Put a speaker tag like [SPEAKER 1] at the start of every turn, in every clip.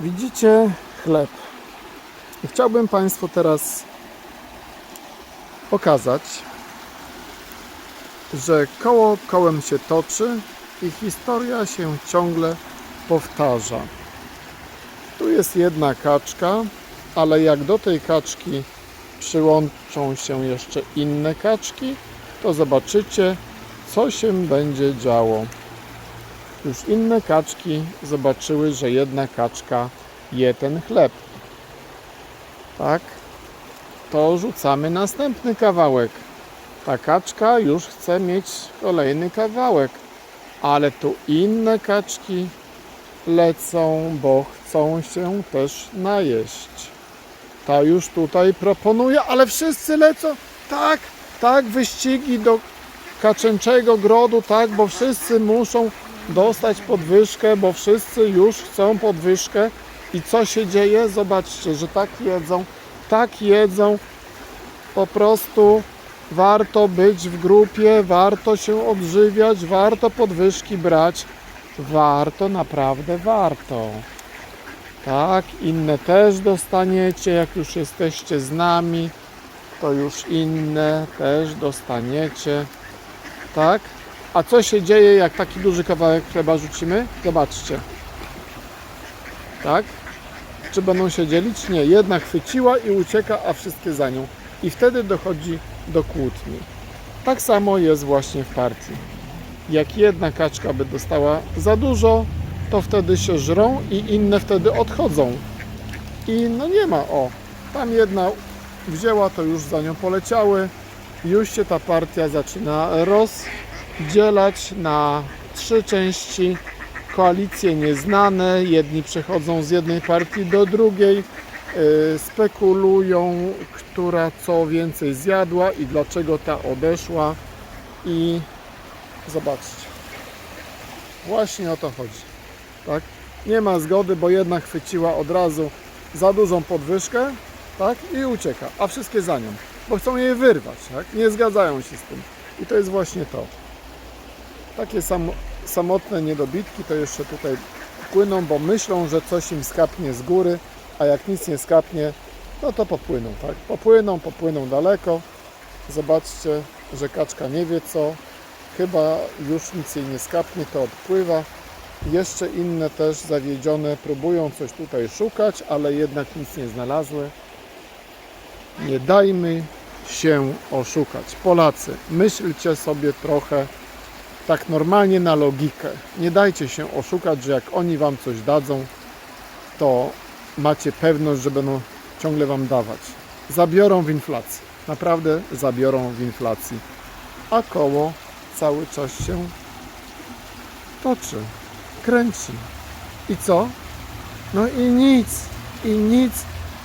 [SPEAKER 1] Widzicie chleb. I chciałbym Państwu teraz pokazać, że koło kołem się toczy i historia się ciągle powtarza. Tu jest jedna kaczka, ale jak do tej kaczki przyłączą się jeszcze inne kaczki, to zobaczycie, co się będzie działo. Już inne kaczki zobaczyły, że jedna kaczka je ten chleb. Tak? To rzucamy następny kawałek. Ta kaczka już chce mieć kolejny kawałek, ale tu inne kaczki lecą, bo chcą się też najeść. Ta już tutaj proponuje, ale wszyscy lecą. Tak, tak, wyścigi do kaczęczego grodu, tak, bo wszyscy muszą dostać podwyżkę, bo wszyscy już chcą podwyżkę. I co się dzieje? Zobaczcie, że tak jedzą, tak jedzą. Po prostu warto być w grupie, warto się odżywiać, warto podwyżki brać. Warto, naprawdę warto. Tak, inne też dostaniecie, jak już jesteście z nami, to już inne też dostaniecie. Tak? A co się dzieje, jak taki duży kawałek chleba rzucimy? Zobaczcie. Tak? Czy będą się dzielić? Nie. Jedna chwyciła i ucieka, a wszystkie za nią. I wtedy dochodzi do kłótni. Tak samo jest właśnie w partii. Jak jedna kaczka by dostała za dużo, to wtedy się żrą i inne wtedy odchodzą. I no nie ma, o, tam jedna wzięła, to już za nią poleciały. Już się ta partia zaczyna rozdzielać na trzy części. Koalicje nieznane, jedni przechodzą z jednej partii do drugiej, yy, spekulują, która co więcej zjadła i dlaczego ta odeszła. I zobaczcie, właśnie o to chodzi. Tak? Nie ma zgody, bo jedna chwyciła od razu za dużą podwyżkę tak? i ucieka, a wszystkie za nią, bo chcą jej wyrwać. Tak? Nie zgadzają się z tym. I to jest właśnie to. Takie sam, samotne niedobitki to jeszcze tutaj płyną, bo myślą, że coś im skapnie z góry, a jak nic nie skapnie, no to popłyną. Tak? Popłyną, popłyną daleko. Zobaczcie, że kaczka nie wie co. Chyba już nic jej nie skapnie, to odpływa. Jeszcze inne też zawiedzione próbują coś tutaj szukać, ale jednak nic nie znalazły. Nie dajmy się oszukać. Polacy, myślcie sobie trochę tak normalnie na logikę. Nie dajcie się oszukać, że jak oni wam coś dadzą, to macie pewność, że będą ciągle wam dawać. Zabiorą w inflacji. Naprawdę zabiorą w inflacji. A koło cały czas się toczy kręci. I co? No i nic, i nic,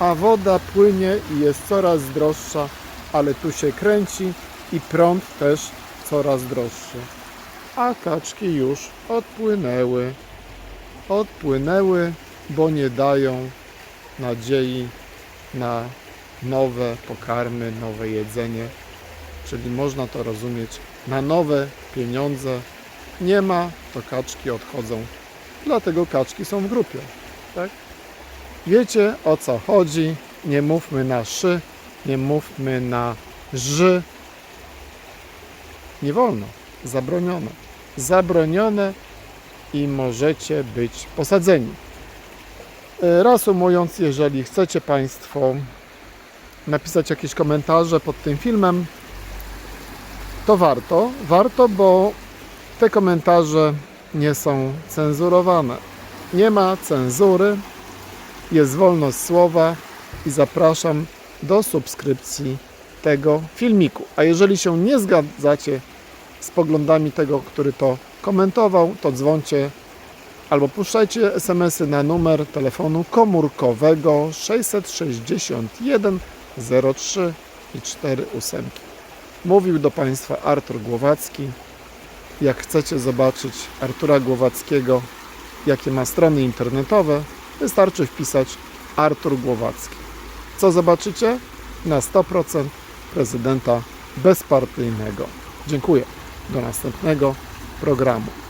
[SPEAKER 1] a woda płynie i jest coraz droższa, ale tu się kręci i prąd też coraz droższy. A kaczki już odpłynęły. Odpłynęły, bo nie dają nadziei na nowe pokarmy, nowe jedzenie. Czyli można to rozumieć na nowe pieniądze, nie ma, to kaczki odchodzą. Dlatego kaczki są w grupie. Tak? Wiecie o co chodzi. Nie mówmy na szy, nie mówmy na ży. Nie wolno. Zabronione. Zabronione i możecie być posadzeni. E, Reasumując, jeżeli chcecie Państwo napisać jakieś komentarze pod tym filmem, to warto. Warto, bo te komentarze nie są cenzurowane. Nie ma cenzury, jest wolność słowa i zapraszam do subskrypcji tego filmiku. A jeżeli się nie zgadzacie z poglądami tego, który to komentował, to dzwoncie albo puszczajcie SMS-y na numer telefonu komórkowego 661 03 i 4 ósemki. Mówił do Państwa Artur Głowacki. Jak chcecie zobaczyć Artura Głowackiego, jakie ma strony internetowe, wystarczy wpisać Artur Głowacki. Co zobaczycie? Na 100% prezydenta bezpartyjnego. Dziękuję. Do następnego programu.